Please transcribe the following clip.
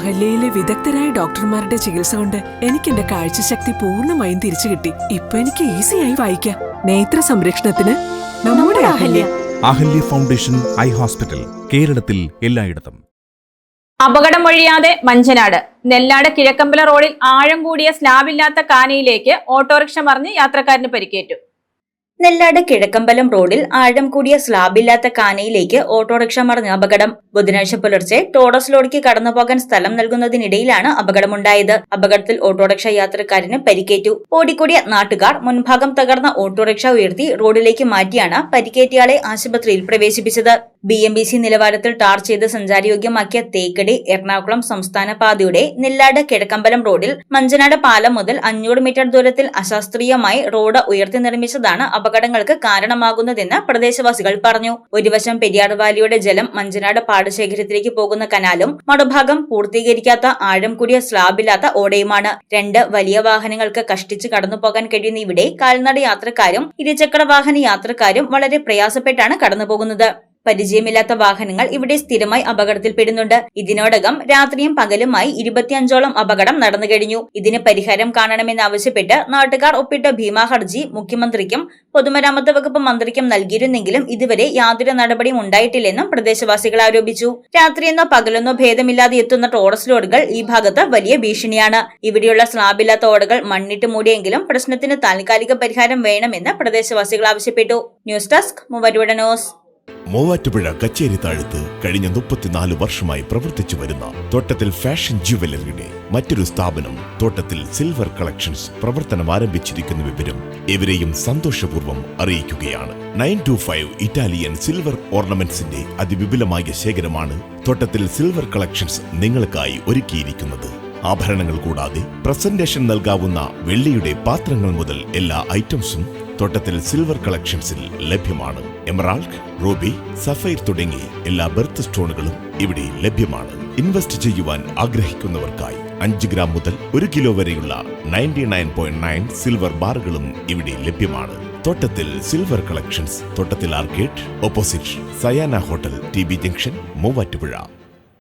അഹല്യയിലെ വിദഗ്ധരായ ഡോക്ടർമാരുടെ ചികിത്സ കൊണ്ട് എനിക്ക് എന്റെ കാഴ്ചശക്തി പൂർണമായും തിരിച്ചു കിട്ടി. ഇപ്പൊ എനിക്ക് ഈസിയായി വായിക്കാം. നേത്ര സംരക്ഷണത്തിന് നമ്മുടെ Ahalya. Ahalya foundation eye hospital കേരളത്തിൽ എല്ലായിടത്തും. അപകടം ഒഴിയാതെ മഞ്ചനാട്. നെല്ലാട് കിഴക്കമ്പല റോഡിൽ ആഴം കൂടിയ സ്ലാബില്ലാത്ത കാനയിലേക്ക് ഓട്ടോറിക്ഷ മറിഞ്ഞ് യാത്രക്കാരന് പരിക്കേറ്റു. നെല്ലാട് കിഴക്കമ്പലം റോഡിൽ ആഴം കൂടിയ സ്ലാബില്ലാത്ത കാനയിലേക്ക് ഓട്ടോറിക്ഷ മറിഞ്ഞ അപകടം. ബുധനാഴ്ച പുലർച്ചെ ടോറസ് ലോഡിക്ക് കടന്നുപോകാൻ സ്ഥലം നൽകുന്നതിനിടയിലാണ് അപകടമുണ്ടായത്. അപകടത്തിൽ ഓട്ടോറിക്ഷ യാത്രക്കാരന് പരിക്കേറ്റു. ഓടിക്കൂടിയ നാട്ടുകാർ മുൻഭാഗം തകർന്ന ഓട്ടോറിക്ഷ ഉയർത്തി റോഡിലേക്ക് മാറ്റിയാണ് പരിക്കേറ്റയാളെ ആശുപത്രിയിൽ പ്രവേശിപ്പിച്ചത്. ബി എം ബി സി നിലവാരത്തിൽ ടാർ ചെയ്ത് സഞ്ചാരയോഗ്യമാക്കിയ തേക്കടി എറണാകുളം സംസ്ഥാന പാതയുടെ നെല്ലാട് കിഴക്കമ്പലം റോഡിൽ മഞ്ചനാട് പാലം മുതൽ അഞ്ഞൂറ് മീറ്റർ ദൂരത്തിൽ അശാസ്ത്രീയമായി റോഡ് ഉയർത്തി നിർമ്മിച്ചതാണ് അപകടങ്ങൾക്ക് കാരണമാകുന്നതെന്ന് പ്രദേശവാസികൾ പറഞ്ഞു. ഒരു വശം പെരിയാർ വാലിയുടെ ജലം മഞ്ചനാട് പാടശേഖരത്തിലേക്ക് പോകുന്ന കനാലും മറുഭാഗം പൂർത്തീകരിക്കാത്ത ആഴം കൂടിയ സ്ലാബില്ലാത്ത ഓടയുമാണ്. രണ്ട് വലിയ വാഹനങ്ങൾക്ക് കഷ്ടിച്ച് കടന്നുപോകാൻ കഴിയുന്ന ഇവിടെ കാൽനട യാത്രക്കാരും ഇരുചക്ര വാഹന യാത്രക്കാരും വളരെ പ്രയാസപ്പെട്ടാണ് കടന്നുപോകുന്നത്. പരിചയമില്ലാത്ത വാഹനങ്ങൾ ഇവിടെ സ്ഥിരമായി അപകടത്തിൽപ്പെടുന്നുണ്ട്. ഇതിനോടകം രാത്രിയും പകലുമായി ഇരുപത്തിയഞ്ചോളം അപകടം നടന്നു കഴിഞ്ഞു. ഇതിന് പരിഹാരം കാണണമെന്നാവശ്യപ്പെട്ട് നാട്ടുകാർ ഒപ്പിട്ട ഭീമാ ഹർജി മുഖ്യമന്ത്രിക്കും പൊതുമരാമത്ത് വകുപ്പ് മന്ത്രിക്കും നൽകിയിരുന്നെങ്കിലും ഇതുവരെ യാതൊരു നടപടിയും ഉണ്ടായിട്ടില്ലെന്നും പ്രദേശവാസികൾ ആരോപിച്ചു. രാത്രിയെന്നോ പകലെന്നോ ഭേദമില്ലാതെ എത്തുന്ന ടോറസ് റോഡുകൾ ഈ ഭാഗത്ത് വലിയ ഭീഷണിയാണ്. ഇവിടെയുള്ള സ്ലാബില്ലാത്ത ഓടകൾ മണ്ണിട്ട് മൂടിയെങ്കിലും പ്രശ്നത്തിന് താൽക്കാലിക പരിഹാരം വേണമെന്ന് പ്രദേശവാസികൾ ആവശ്യപ്പെട്ടു. ന്യൂസ് ഡെസ്ക് മൂവരുവട ന്യൂസ്. മൂവാറ്റുപുഴ കച്ചേരി താഴത്ത് കഴിഞ്ഞ മുപ്പത്തിനാല് വർഷമായി പ്രവർത്തിച്ചു വരുന്ന തോട്ടത്തിൽ ഫാഷൻ ജുവലറിയുടെ മറ്റൊരു സ്ഥാപനം തോട്ടത്തിൽ സിൽവർ കളക്ഷൻസ് പ്രവർത്തനം ആരംഭിച്ചിരിക്കുന്ന വിവരം ഇവരെയും സന്തോഷപൂർവം അറിയിക്കുകയാണ്. Nine two five Italian silver ഓർണമെന്റ്സിന്റെ അതിവിപുലമായ ശേഖരമാണ് തോട്ടത്തിൽ സിൽവർ കളക്ഷൻസ് നിങ്ങൾക്കായി ഒരുക്കിയിരിക്കുന്നത്. ആഭരണങ്ങൾ കൂടാതെ പ്രസന്റേഷൻ നൽകാവുന്ന വെള്ളിയുടെ പാത്രങ്ങൾ മുതൽ എല്ലാ ഐറ്റംസും തോട്ടത്തിൽ സിൽവർ കളക്ഷൻസിൽ ലഭ്യമാണ്. എമറാൾഡ് റൂബി സഫൈർ തുടങ്ങി എല്ലാ ബെർത്ത് സ്റ്റോണുകളും ഇവിടെ ലഭ്യമാണ്. ഇൻവെസ്റ്റ് ചെയ്യുവാൻ ആഗ്രഹിക്കുന്നവർക്കായി അഞ്ച് ഗ്രാം മുതൽ ഒരു കിലോ വരെയുള്ള ninety nine point nine silver ബാറുകളും ഇവിടെ ലഭ്യമാണ്. Thottathil silver collections Thottathil arcade opposite Sayana hotel T B junction Muvattupuzha.